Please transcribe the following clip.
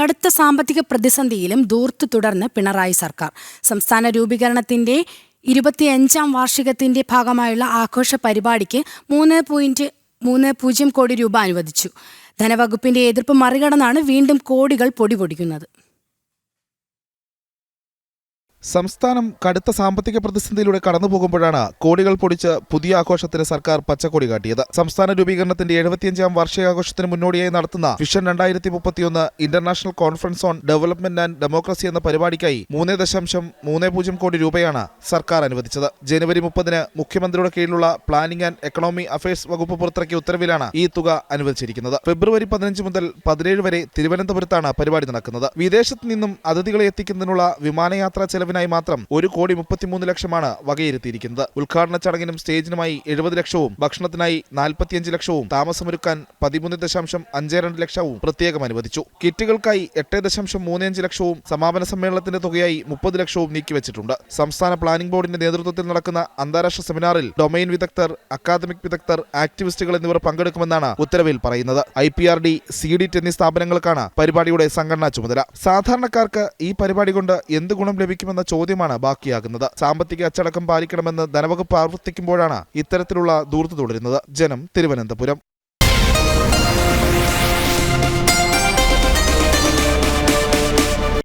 കടുത്ത സാമ്പത്തിക പ്രതിസന്ധിയിലും ദൂർത്ത് തുടർന്ന് പിണറായി സർക്കാർ. സംസ്ഥാന രൂപീകരണത്തിന്റെ ഇരുപത്തിയഞ്ചാം വാർഷികത്തിന്റെ ഭാഗമായുള്ള ആഘോഷ പരിപാടിക്ക് മൂന്ന് പോയിന്റ് മൂന്ന് പൂജ്യം കോടി രൂപ അനുവദിച്ചു. ധനവകുപ്പിന്റെ എതിർപ്പ് മറികടന്നാണ് വീണ്ടും കോടികൾ പൊടിപൊടിക്കുന്നത്. സംസ്ഥാനം കടുത്ത സാമ്പത്തിക പ്രതിസന്ധിയിലൂടെ കടന്നുപോകുമ്പോഴാണ് കോടികൾ പൊടിച്ച് പുതിയ ആഘോഷത്തിന് സർക്കാർ പച്ചക്കൊടി കാട്ടിയത്. സംസ്ഥാന രൂപീകരണത്തിന്റെ എഴുപത്തിയഞ്ചാം വാർഷികാഘോഷത്തിന് മുന്നോടിയായി നടത്തുന്ന വിഷൻ രണ്ടായിരത്തി മുപ്പത്തിയൊന്ന് international conference on development and democracy എന്ന പരിപാടിക്കായി മൂന്ന് ദശാംശം മൂന്ന് പൂജ്യം കോടി രൂപയാണ് സർക്കാർ അനുവദിച്ചത്. ജനുവരി മുപ്പതിന് മുഖ്യമന്ത്രിയുടെ കീഴിലുള്ള പ്ലാനിംഗ് ആൻഡ് എക്കണോമി അഫയേഴ്സ് വകുപ്പ് പുറത്തിറക്കിയ ഉത്തരവിലാണ് ഈ തുക അനുവദിച്ചിരിക്കുന്നത്. ഫെബ്രുവരി പതിനഞ്ച് മുതൽ പതിനേഴ് വരെ തിരുവനന്തപുരത്താണ് പരിപാടി നടക്കുന്നത്. വിദേശത്ത് നിന്നും അതിഥികളെ എത്തിക്കുന്നതിനുള്ള വിമാനയാത്രാ ചെലവിനായി മാത്രം ഒരു കോടി മുപ്പത്തിമൂന്ന് ലക്ഷമാണ് വകയിരുത്തിയിരിക്കുന്നത്. ഉദ്ഘാടന ചടങ്ങിനും സ്റ്റേജിനുമായി എഴുപത് ലക്ഷവും ഭക്ഷണത്തിനായി നാൽപ്പത്തിയഞ്ച് ലക്ഷവും താമസമൊരുക്കാൻ പതിമൂന്ന് ദശാംശം അഞ്ച് രണ്ട് ലക്ഷവും പ്രത്യേകം അനുവദിച്ചു. കിറ്റുകൾക്കായി എട്ട് ദശാംശം മൂന്നഞ്ച് ലക്ഷവും സമാപന സമ്മേളനത്തിന്റെ തുകയായി മുപ്പത് ലക്ഷവും നീക്കിവച്ചിട്ടുണ്ട്. സംസ്ഥാന പ്ലാനിംഗ് ബോർഡിന്റെ നേതൃത്വത്തിൽ നടക്കുന്ന അന്താരാഷ്ട്ര സെമിനാറിൽ ഡൊമൈൻ വിദഗ്ധർ അക്കാദമിക് വിദഗ്ധർ ആക്ടിവിസ്റ്റുകൾ എന്നിവർ പങ്കെടുക്കുമെന്നാണ് ഉത്തരവിൽ പറയുന്നത്. I P R D C D എന്നീ സ്ഥാപനങ്ങൾക്കാണ് പരിപാടിയുടെ സംഘടനാ ചുമതല. സാധാരണക്കാർക്ക് ഈ പരിപാടി കൊണ്ട് എന്ത് ഗുണം ലഭിക്കുമെന്ന ചോദ്യമാണ് ബാക്കിയാകുന്നത്. സാമ്പത്തിക അച്ചടക്കം പാലിക്കണമെന്ന് ധനവകുപ്പ് ആവർത്തിക്കുമ്പോഴാണ് ഇത്തരത്തിലുള്ള ദൂർത്ത് തുടരുന്നത്. ജനം തിരുവനന്തപുരം.